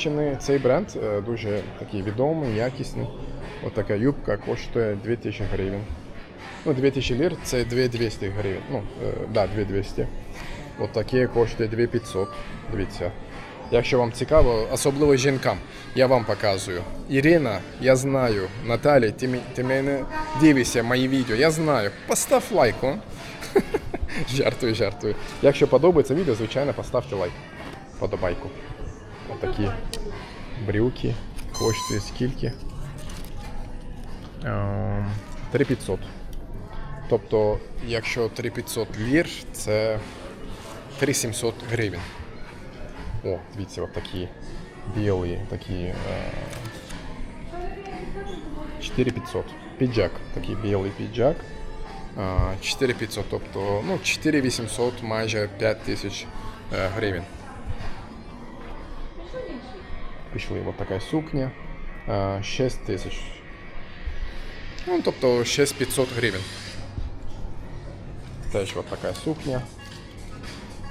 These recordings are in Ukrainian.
от Туреччині цей бренд е, дуже такий відомий, якісний. От така юбка коштує 2000 гривень. Ну, 2000 лір це 2200 гривень. Ну, е, да, 2200. От таке коштує 2500. Дивіться. Якщо вам цікаво, особливо жінкам, я вам показую. Ірина, я знаю, Наталі, ти, ти мене дивишся мої відео, я знаю. Постав лайк. Жартую, жартую. Якщо подобається відео, звичайно, поставте лайк. Подобайку. Отакі брюки. Коштує скільки? Ем, 3500. Тобто, якщо 3500 лір, це 3700 гривень. О, дивіться, от такі білі, такі. Е, 4500. Піджак, такий білий піджак. Е, 4500, тобто ну, 4800, майже 5000 е, гривень. Пішли, от така сукня. Е, 6 тисяч. Ну, тобто 6500 гривень. Теж от така сукня.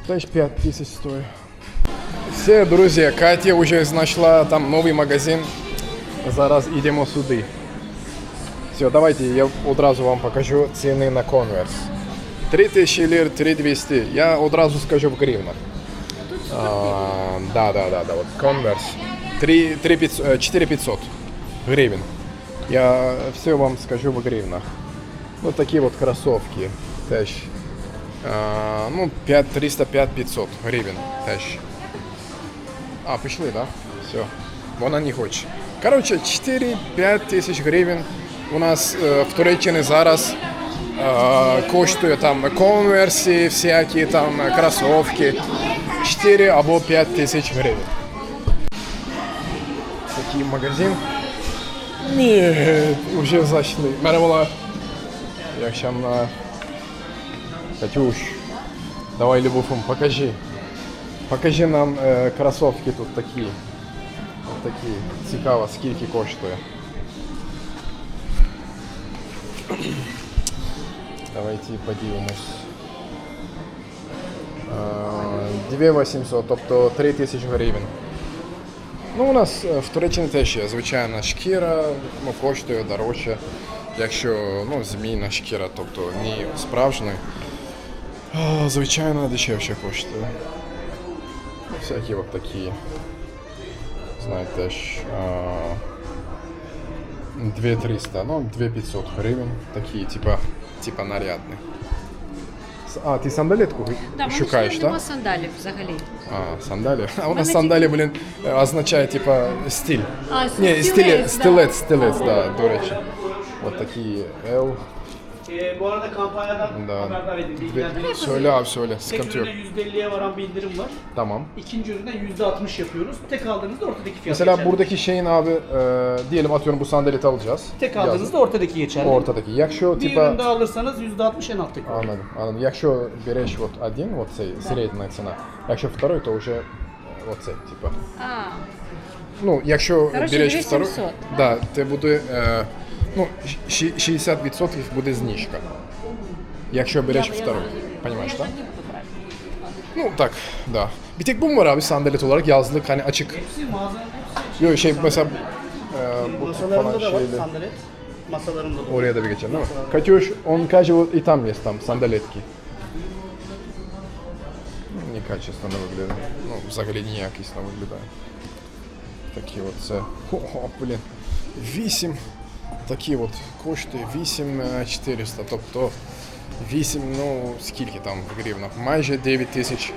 Теж 5 тисяч стоїть. Все, друзі, Катя вже знайшла там новий магазин. Зараз йдемо сюди. Все, давайте я одразу вам покажу ціни на Converse. 3000 лір, 3200. Я одразу скажу в гривнах. А, да, да, да, да, вот Converse. 3, 3 500, э, 4500 гривен. Я все вам скажу в гривнах. Вот такие вот кроссовки. Теж. А, ну, 5, 300, 5, 500 гривен. Теж. А, пішли, да? Все. Вона не хоче. Коротше, 4-5 тисяч гривень у нас е, в Туреччині зараз е, коштує там конверсії, всякі там е, кросовки. 4 або 5 тисяч гривень. Такий магазин. Ні, вже зайшли. Мене була. Як там на. Катюш. Давай, Любофом, покажи. Покажи нам е, кросовки тут такі. От такі. Цікаво, скільки коштує. Давайте подивимось. Е, 2800, тобто 3000 гривень. Ну, у нас е, в Туреччині теж є звичайна шкіра, ну, коштує дорожче. Якщо ну, змійна шкіра, тобто не справжня, звичайно дешевше коштує. Всякі от такі, знаєте ж, а, 2300, ну 2500 гривень, такі, типа, типа нарядні. А, ти сандалетку Да, шукаєш, так? нема сандалів взагалі. А, сандалі. А у нас Мене сандалі, блін, означає, типа, стиль. А, Ні, стілець, стилець, да. стилець, стилець, да, до речі. От такі L. Ee, bu arada kampanyadan Да. haberdar edin. Ve- bilgilendirin. Söyle abi söyle, Tek sıkıntı yok. ürüne %50'ye varan bir indirim var. Tamam. İkinci ürüne %60 yapıyoruz. Tek aldığınızda ortadaki fiyat Mesela geçerli. buradaki şeyin abi, e, diyelim atıyorum bu sandaleti alacağız. Tek aldığınızda ortadaki geçerli. Ortadaki. Якщо, Bir типа, ürün daha alırsanız %60 en alttaki. Anladım, anladım. Якщо береш вот один, вот цей, середня ціна. Якщо второй, то вже е, оцей, типа. А, Ну, якщо Коротше, береш 2700, второй, да, це буде, е, ну, щ- 60% буде знижка. Якщо береш я- я второй. зрозуміла. Понимаешь, Я так? тоді буду брати. Ну так, да. Bir tek bu mu var abi sandalet olarak yazlık hani açık. Hepsi mağazanın hepsi. Yok şey mesela e, bu falan Masalarında da var şeyli. sandalet. Masalarında da var. Oraya da bir geçelim değil mi? Катюш, он каже, вот и там есть там сандалетки. Ну, Некачественно виглядає. Ну, взагалі ніякісно виглядає. Такі от це. О, блін. 8. Такі от коштує 8400. Тобто 8, ну скільки там гривнах? Майже 9 тисяч.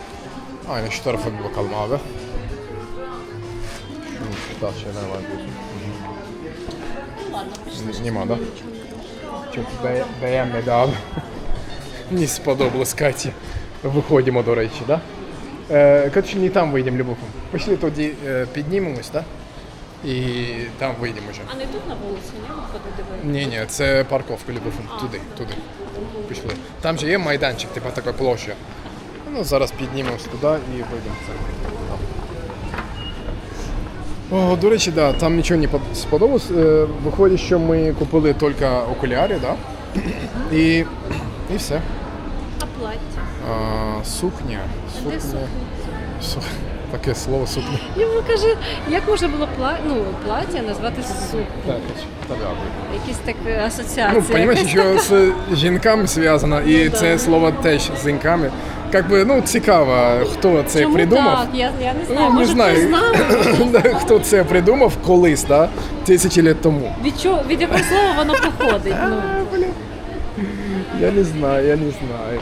Şunu şu tarz şeyler var diyorsun. Нема, да? Çok be- beğenmedi abi. Не сподобалось Каті. Виходимо, до речі, да? Е, Коротше, не там вийдемо, Любовом. Пішли тоді е, піднімемось, да? І там вийдемо вже. А не тут на вулиці, ні? Ні, ні, це парковка Любовом. Туди, туди. Пішли. Там же є майданчик, типа така площа. Ну, зараз піднімемось туди і вийдемо в церкву. О, до речі, да, там нічого не сподобалось. Е, Виходить, що ми купили тільки окуляри, да? І, і все. А плаття? А, сукня. Де Сукня. Таке слово сукня. Йому каже, як можна було пла... ну, плаття назвати сукню? Якісь так е, асоціації. Ну, понимаешь, що з жінками зв'язано, і це слово теж з жінками. Как би, ну, цікаво, хто це Чому придумав. так? Я, я не знаю. Ну, не знаю, знає? Хто це придумав колись, да? тисячі літ тому. Від, чого, від якого слова воно походить? Ну, Я не знаю, я не знаю.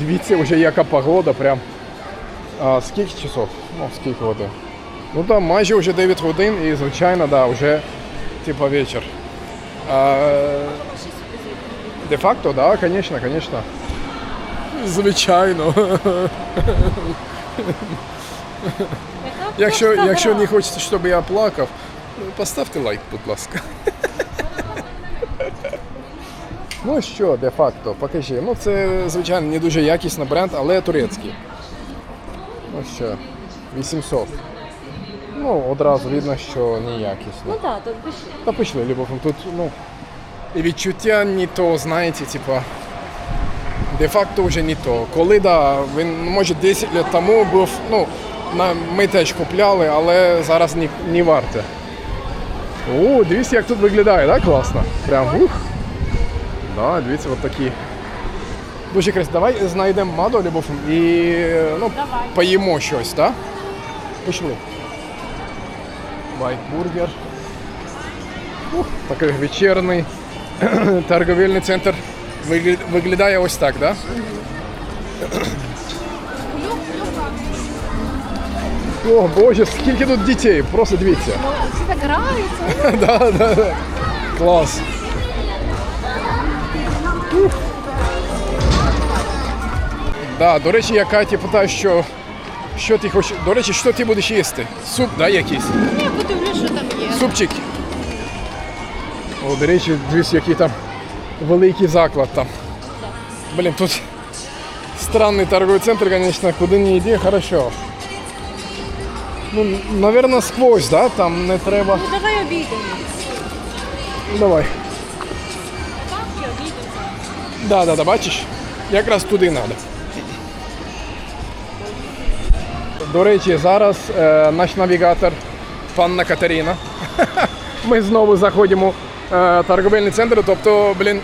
Дивіться, вже яка погода, прям. А, скільки часов? Ну, скільки годин? Ну там майже вже 9 годин і звичайно, да, вже типа вечір. А, де-факто, да, звісно, звісно. Звичайно. Якщо, якщо не хочете, щоб я плакав, ну, поставте лайк, будь ласка. Ну що, де-факто, покажи. Ну це, звичайно, не дуже якісний бренд, але турецький. Ну що, 800. Ну, одразу видно, що не якісно. Ну так, тут пиши. Та пішли, Любов, тут, ну, і відчуття не то, знаєте, типа, де-факто вже не то. Коли, да, він, ну, може, 10 років тому був, ну, на, ми теж купляли, але зараз не, не варте. О, дивіться, як тут виглядає, да, класно? Прям, ух. Да, дивіться, от такі. Дуже красиво. Давай знайдемо Мадо, Любов, і ну, Давай. поїмо щось, так? Да? Пішли. Вайтбургер. Ух, такий вечірний торговельний центр Вигля- виглядає ось так, да? О, Боже, скільки тут дітей, просто дивіться. Всі так граються. да, да, да. Клас. Да, до речі, я Каті питаю, що, що ти хочеш. До речі, що ти будеш їсти? Суп, да, якийсь? Я подивлюсь, що там є. Супчик. О, до речі, дивись, який там великий заклад там. Блін, тут странний торговий центр, звісно, куди не йди, хорошо. Ну, наверное, сквозь, да? Там не треба. Ну давай обійдемо. Ну, давай. Да, да, да, бачиш? Якраз туди треба. До речі, зараз е, наш навігатор панна Катерина. Ми знову заходимо в е, торговельний центр, тобто, блін,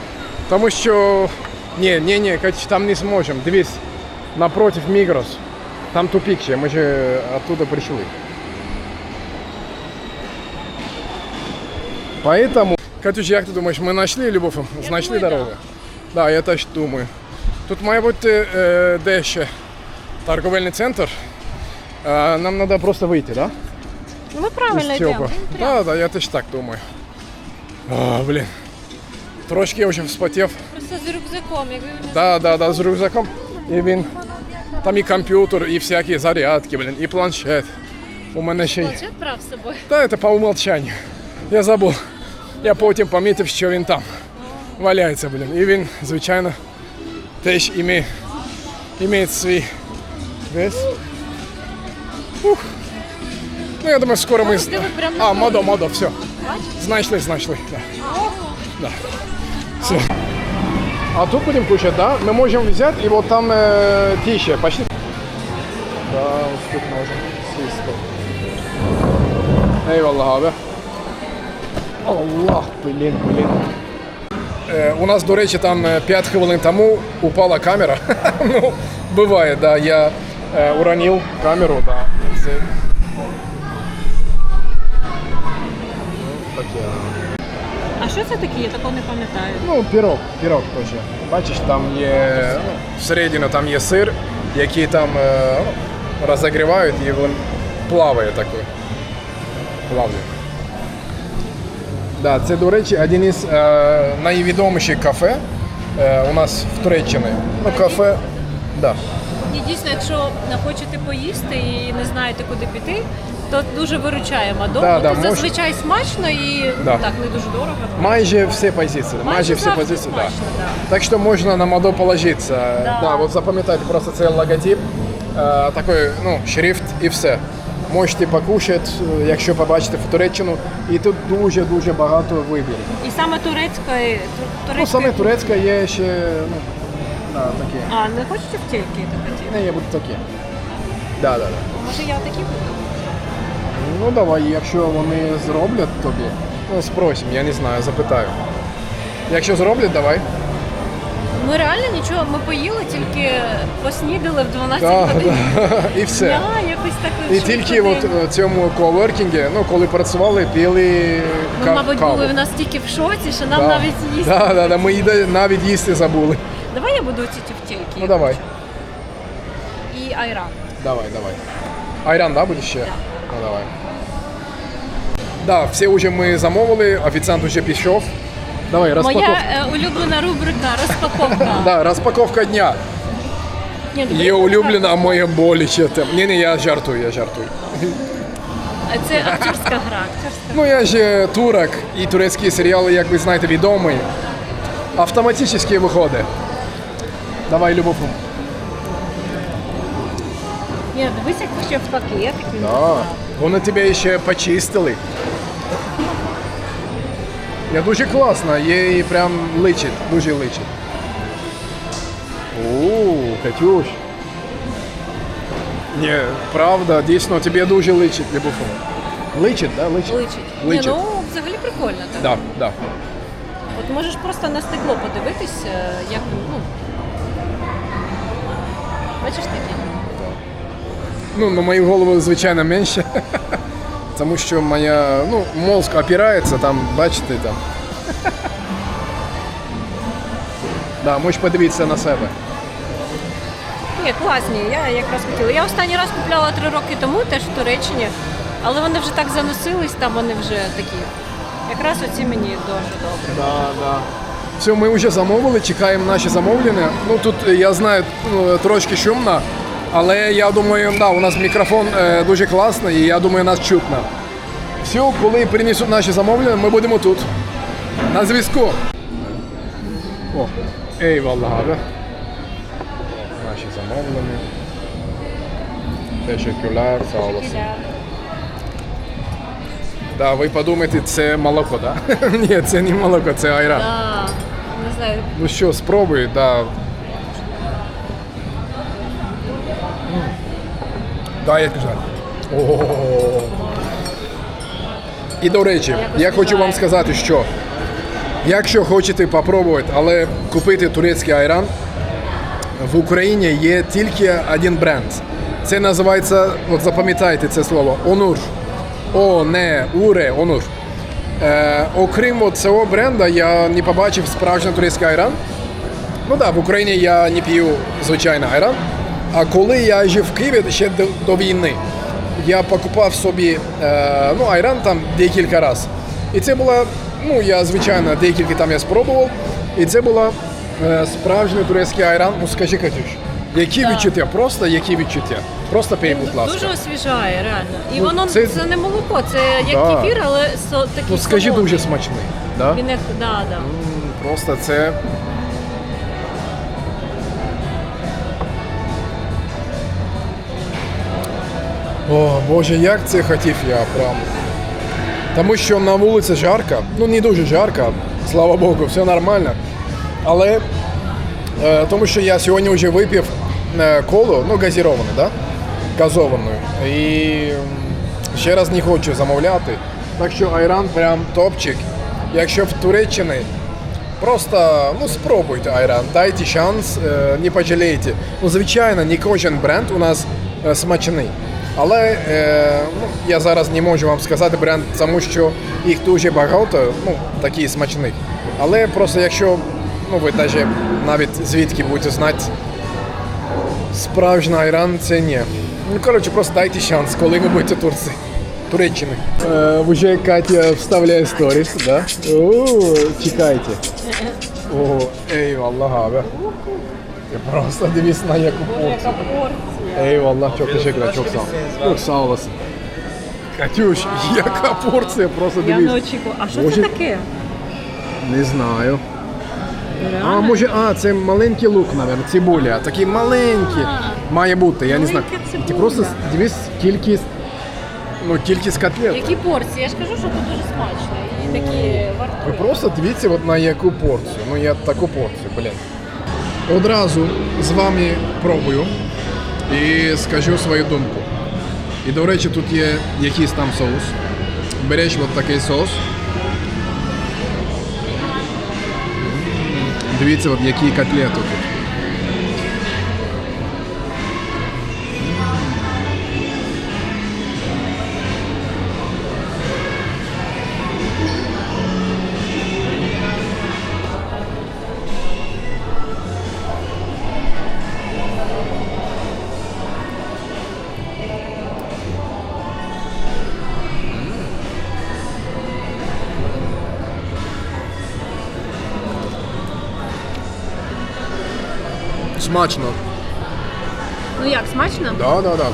тому що. Ні, ні, ні, там не зможемо. Дивись, напротив Мігрос. Там тупик ще, ми же оттуда прийшли. Поэтому, Катюш, як ти думаєш, ми знайшли Любов? Знайшли дорогу? Так, да, я теж думаю. Тут має бути е, де ще торговельний центр. Е, нам треба просто вийти, так? Ну, ми правильно Із йдемо. цього. Він прямо. Так, да, я теж так думаю. А, блін. Трошки я вже вспотів. Просто з рюкзаком, якби він Да, да, да, з рюкзаком. І він. Там і комп'ютер, і всякі зарядки, блін, і планшет. У мене ще й. планшет брав з собою. Та це по умолчанню. Я забув. Я потім помітив, що він там Валяється, блін. І він, звичайно, теж імеє, імеє свій вес. Ух. Ну, я думаю, скоро ми. А, модо, модо, все. Знайшли, знайшли. Да. Да. Все. А тут будем кушать, да? Мы можем взять, и вот там э, тише, почти. Да, ось тут можем сісти. Eyvallah abi. Allah, блін, блін. Е, у нас, до речі, там 5 хвилин тому упала камера. ну, буває, да. Я е, уронив камеру, да. Це... А що це таке? Я такого не пам'ятаю. Ну, пірог, пірог теж. Бачиш, там є ну, всередині там є сир, який там е, ну, розігрівають і він плаває такий. Плаває. Да, це, до речі, один із е, найвідоміших кафе е, у нас в Туреччині. Ну, кафе. Да. І дійсно, якщо хочете поїсти і не знаєте, куди піти, то дуже виручає Мадон. Да, Тут да, мож- зазвичай смачно і Да. так не дуже дорого. Майже всі позиції. Майже, Майже всі завжди позиції, да. смачно, да. Так що можна на моду положитися. Да. от запам'ятайте просто цей логотип, е, такий, ну, шрифт і все. Можете покушати, е, якщо побачите в Туреччину. І тут дуже-дуже багато вибірів. І саме турецької, тур- Ну, саме турецька є ще, ну, да, такі. А, не хочете в тільки такі? Не, я буду такі. Да, да, да. Може я такі буду? Ну давай, якщо вони зроблять тобі, ну спросим, я не знаю, запитаю. Якщо зроблять, давай. Ми реально нічого, ми поїли, тільки поснідали в 12 Да, годин. да. І все. якось так. І тільки от е, цьому коверкінгі, ну коли працювали, пили Ми, ка- мабуть, каву. були в нас тільки в шоці, що нам Да. навіть їсти. Да, да, да, ми їде- навіть їсти забули. Давай я буду ці тівтельки. Ну давай. І айран. Давай, давай. Айран, да, буде ще? Ну давай. Да, всі вже ми замовили, офіціант вже пішов. Давай, розпаковка. Моя е, улюблена рубрика розпаковка. Да, розпаковка дня. Ні, ну, Є улюблена, а моє боляче. там. Ні, ні, я жартую, я жартую. Це акторська гра. Акторська. Ну я ж е, турок, і турецькі серіали, як ви знаєте, відомі. Автоматично виходить. Давай, Любов. Ні, дивись, як ще в пакетик він. Да. Вони тебе ще почистили. Я дуже класно, їй прям личить, дуже личить. О, Катюш. Ні, правда, дійсно, тобі дуже личить, Любов. Личить, да? Личить? Личить. Личить. Ні, ну взагалі прикольно так. Да, да. От можеш просто на стекло подивитись, е, як ну. Бачиш такі? Ну, на мою голову, звичайно, менше. Тому що моя, ну, мозк опирається, там, бачите, там. Да, можеш подивитися на себе. Ні, класні. Я якраз хотіла. Я останній раз купляла три роки тому, теж в Туреччині, але вони вже так заносились, там вони вже такі. Якраз оці мені дуже добре. Да, да. Все, ми вже замовили, чекаємо наші замовлення. Ну тут е, я знаю ну, трошки шумно, але я думаю, да, у нас мікрофон е, дуже класний і я думаю, нас чутно. Все, коли принесуть наші замовлення, ми будемо тут. На зв'язку. О, eyvallah abi. Наші замовлення. Teşekkürler, sağ olasın. Да, ви подумаєте, це молоко, да? Ні, це не молоко, це айран. Да, не знаю. Ну що, спробуй, да. Да, як жаль. І до речі, я хочу вам сказати, що якщо хочете попробувати, але купити турецький айран, в Україні є тільки один бренд. Це називається, от запам'ятайте це слово, Онур. О, не, уре, Онур. Е, окрім от цього бренда, я не побачив справжній турецький айран. Ну так, да, в Україні я не п'ю звичайно айран. А коли я жив в Києві ще до, до війни, я покупав собі е, ну, айран там декілька разів. І це була, ну я звичайно декілька там я спробував. І це була е, справжній турецький айран. Ну скажи, Катюш, які Да. відчуття? Просто які відчуття? Просто пий, будь ласка. Дуже освіжає, реально. І Ну, воно це- це... не молоко, це як Да. кефір, але со, такий Ну скажи солодкий. дуже смачний. Да? Він як, да, да. М, Просто це. О, Боже, як це хотів я прям. Тому що на вулиці жарко, ну не дуже жарко, слава Богу, все нормально. Але е, тому що я сьогодні вже випив е, колу, ну газіроване, да? газовану. І ще раз не хочу замовляти. Так що айран прям топчик. Якщо в Туреччині Просто ну спробуйте айран, дайте шанс, е, не пожалієте. Ну, звичайно, не кожен бренд у нас смачний. Але е, ну, я зараз не можу вам сказати бренд, тому що їх дуже багато, ну, такі смачних. Але просто якщо ну, ви навіть навіть звідки будете знати, справжній айран це ні. Ну, коротше, просто дайте шанс, коли ви будете в Турції. Туреччини. Е, вже Катя вставляє сторіс, да? О, чекайте. О, eyvallah abi. Ya просто dibis на яку порцію. Eyvallah çok teşekkürler çok sağ ol. Çok sağ olasın. Катюш, яка порція, просто Я не дивись. очікувала. А що Боже. це таке? Не знаю. А, Реально? може, а, це маленький лук, мабуть, цибуля. Такі маленькі. Має бути, я не знаю. Маленька Ти цибуля. просто дивись кількість, ну, кількість котлет. Які порції? Я ж кажу, що тут дуже смачно. І такі Ви просто дивіться от на яку порцію. Ну я таку порцію, блін. одразу з вами пробую і скажу свою думку. І до речі, тут є якийсь там соус. Береш от такий соус. Дивіться, от які котлети тут. Смачно. Ну як, смачно? Да, да, да.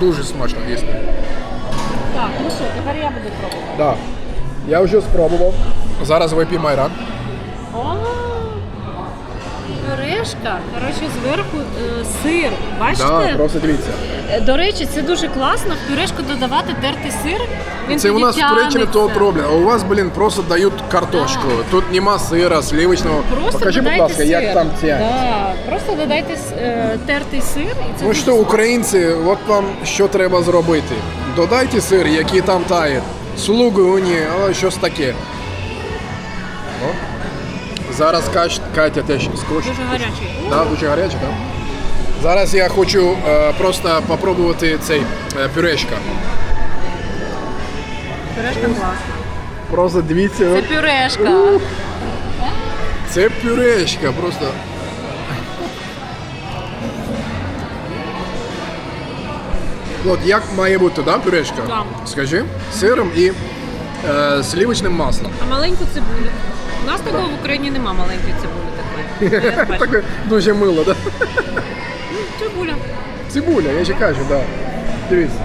Дуже смачно їсти. Так, ну що, тепер я буду пробувати. Да. Я вже спробував. Зараз вип'ємо майран. Пюрешка. Коротше, зверху е, сир. Бачите? Да, просто дивіться. Е, До речі, це дуже класно в пюрешку додавати тертий сир. Він Це у тоді нас в Туреччині то от роблять, а у вас, блін, просто дають картошку. Тут нема сира, сливочного. Просто Покажи, будь додайте ласка, сир. як там це. Да, просто додайте с- е, тертий сир і це Ну дуже що, українці, от вам що треба зробити. Додайте сир, який там тає. Слугуні, але щось таке. Зараз Катя теж скочить. дуже гарячий. Да, дуже гаряче, так? Зараз я хочу е, просто попробувати цей е, пюрешка. Пюрешка класна. Просто дивіться. Це пюрешка. Це пюрешка, просто. От як має бути, да, пюрешка? Да. Скажи, сиром і е, сливочним маслом. А маленьку цибулю. У нас такого в Україні нема маленької цибулі такої. Таке дуже мило, да? Цибуля. Цибуля, я же кажу, да. Дивіться.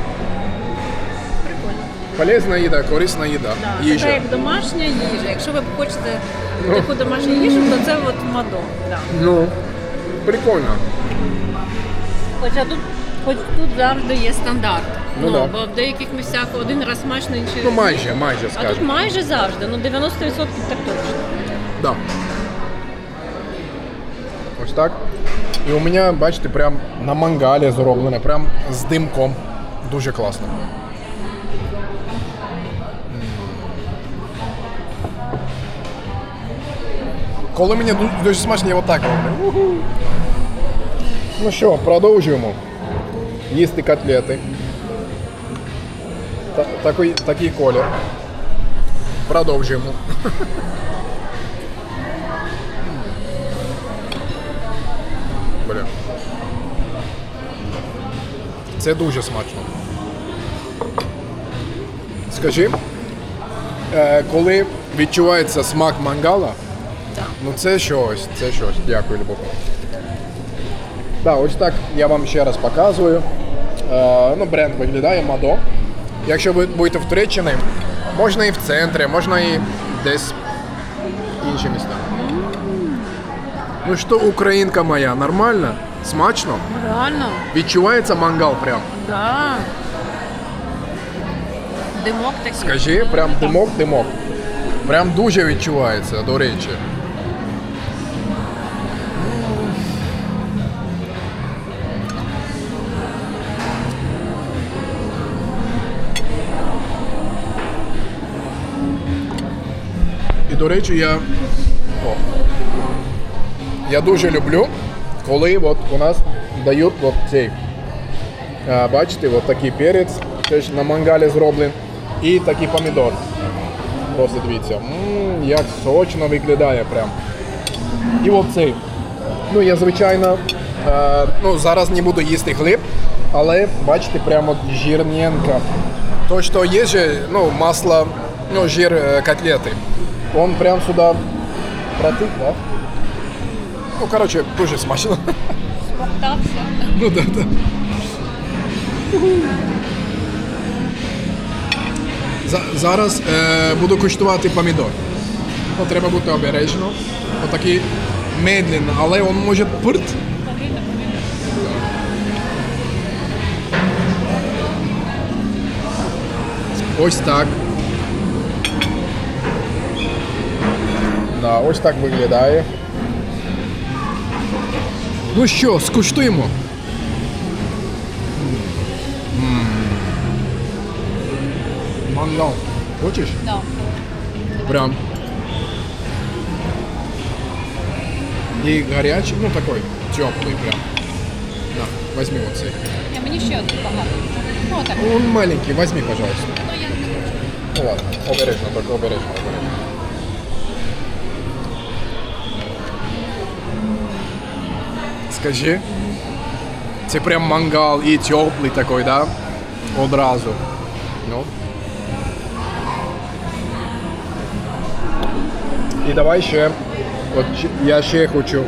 Прикольно. Полезна їда, корисна їда. Да. Їжа. Така як домашня їжа. Якщо ви хочете Ну. таку домашню їжу, то це от мадо. Да. Ну, прикольно. Хоча тут, хоч тут завжди є стандарт. Ну да. бо в деяких місцях один раз смачно, інший. Ну майже, майже а тут майже завжди, ну 90% так точно. Да. Ось так. І у мене, бачите, прям на мангалі зроблене, прям з димком. Дуже класно. Коли мені ду- дуже смачно, я отак роблю. Ну що, продовжуємо. Їсти котлети. Та- такий, такий колір. Продовжуємо. Бля. Це дуже смачно. Скажи, е, коли відчувається смак мангала, ну це щось, це щось. Дякую, Любов. Да, ось так я вам ще раз показую. Е, ну, бренд виглядає Мадо. Якщо ви будете в Туреччині, можна і в центрі, можна і десь інші міста. Ну що, українка моя, нормально? Смачно? Реально? Відчувається мангал прям. Да. Димок такий. Скажи, прям димок, димок. Прям дуже відчувається, до речі. До речі, я. О. Я дуже люблю, коли от у нас дають от цей. А, бачите, от такий перець, теж на мангалі зроблений, і такий помідор. Просто дивіться, м як сочно виглядає прям. І от цей. Ну, я звичайно, е, ну, зараз не буду їсти хліб, але бачите, прямо жирненько. То, що є ну, масло, ну, жир е, котлети. Он прям сюди протик, да? Ну, коротше, дуже смачно. Смоктався. Ну да, да. За- Зараз е, буду куштувати помідор. Ну, треба бути обережно. Отакий медленно, але він може пирт. Ось так. Да, ось так виглядає. Ну що, скуштуємо. М. Мангал. Хочеш? Да. Прям. И горячий, ну такой, теплый прям. На, возьми вот цей. Я мені ще один багато. Ну, так. Он маленький, возьми, пожалуйста. Ну, я не хочу. Ну ладно, обережно, только обережно, обережно. Скажи, це прям мангал і теплий такой, да? Одразу. Ну. І давай ще, от я ще хочу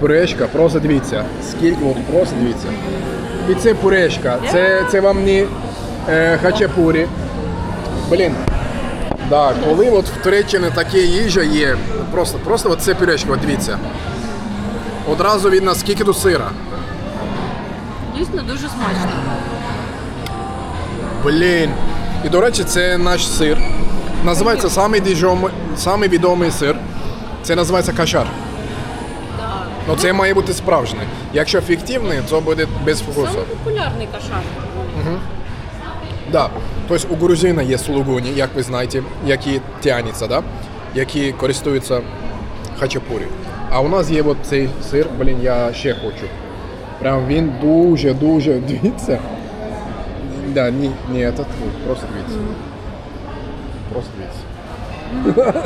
пюрешка, просто дивіться, скільки, от просто дивіться. І це пюрешка, це, це вам не е, хачапурі. Блін. Да, коли от в Туреччині таке їжа є, просто, просто от це пюрешка, от дивіться. Одразу видно, скільки тут сира. Дійсно дуже смачно. Блін. І до речі, це наш сир. Називається самий, діжомий, самий відомий сир. Це називається кашар. Ну це має бути справжній. Якщо фіктивний, то буде без вкусу. Самий популярний кашар. Да. Тобто у грузина є слугуні, як ви знаєте, які тянуться, да? які користуються хачапурі. А у нас є от цей сир, блін, я ще хочу. Прям він дуже-дуже, дивіться. Да, ні, ні, це просто дивіться. Просто дивіться.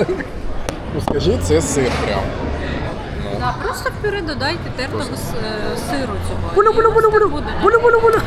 ну скажи, це сир прям. Да, просто в пюре додайте тертого с- е, сиру цього. Булю, булю, булю, булю. Булю, булю, булю.